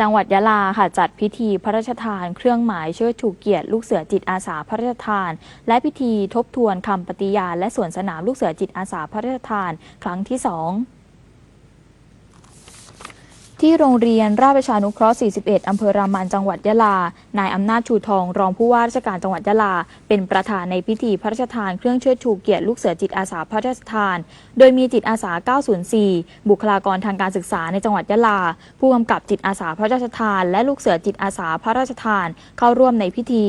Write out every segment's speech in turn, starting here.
จังหวัดยะลาค่ะจัดพิธีพระราชทาน เครื่องหมายเชิดชูเกียรติลูกเสือจิตอาสาพระราชทาน และพิธีทบทวนคำปฏิญาณและสวนสนามลูกเสือจิตอาสาพระราชทาน ครั้งที่สอง ที่โรงเรียนราชประชานุเคราะห์ 41 อำเภอรามันจังหวัดยะลา นายอำนาจชูทอง รองผู้ว่าราชการจังหวัดยะลา เป็นประธานในพิธีพระราชทานเครื่องเชิดชูเกียรติลูกเสือจิตอาสาพระราชทาน โดยมีจิตอาสา 904 บุคลากรทางการศึกษาในจังหวัดยะลา ผู้กำกับจิตอาสาพระราชทาน และลูกเสือจิตอาสาพระราชทาน เข้าร่วมในพิธี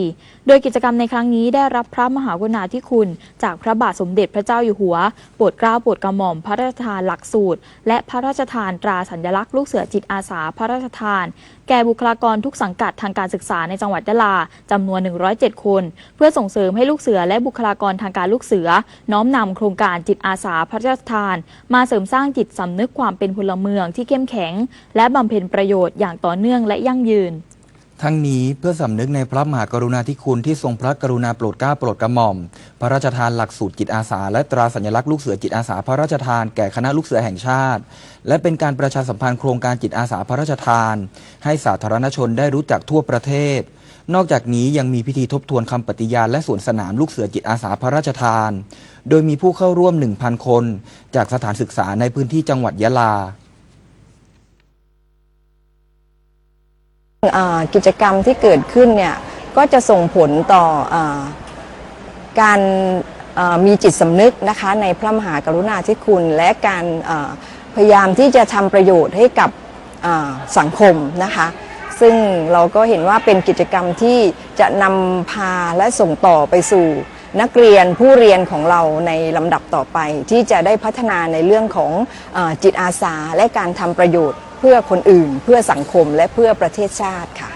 โดยกิจกรรมในครั้งนี้ได้รับพระมหากรุณาธิคุณ จากพระบาทสมเด็จพระเจ้าอยู่หัว โปรดเกล้าโปรดกระหม่อมพระราชทานหลักสูตร และพระราชทานตราสัญลักษณ์ลูกเสือจิตอาสาพระราชทาน แก่บุคลากรทุกสังกัดทางการศึกษาในจังหวัดยะลาจำนวน 107 คน เพื่อส่งเสริมให้ลูกเสือและบุคลากรทางการลูกเสือ น้อมนำโครงการจิตอาสาพระราชทาน มาเสริมสร้างจิตสำนึกความเป็นพลเมืองที่เข้มแข็ง และบำเพ็ญประโยชน์อย่างต่อเนื่องและยั่งยืน ทั้งนี้เพื่อสำนึกในพระมหากรุณาธิคุณที่ทรงพระกรุณาโปรดเกล้าโปรดกระหม่อม พระราชทานหลักสูตรจิตอาสา และตราสัญลักษณ์ลูกเสือจิตอาสาพระราชทานแก่คณะลูกเสือแห่งชาติ และเป็นการประชาสัมพันธ์โครงการจิตอาสาพระราชทาน ให้สาธารณชนได้รู้จักทั่วประเทศ นอกจากนี้ยังมีพิธีทบทวนคำปฏิญาณและสวนสนามลูกเสือจิตอาสาพระราชทาน โดยมีผู้เข้าร่วม 1,000 คน จากสถานศึกษาในพื้นที่จังหวัดยะลา อ่า กิจกรรมที่เกิดขึ้นเนี่ยก็จะส่งผลต่ออการมีจิตสำนึกนะคะในพระมหากรุณาธิคุณ และการพยายามที่จะทำประโยชน์ให้กับสังคมนะคะซึ่งเราก็เห็นว่าเป็นกิจกรรมที่จะนำพาและส่งต่อไปสู่ นักเรียนผู้เรียนของเราในลำดับต่อไป ที่จะได้พัฒนาในเรื่องของอจิตอาสาและการทำประโยชน์ เพื่อคนอื่น เพื่อสังคมและเพื่อประเทศชาติค่ะ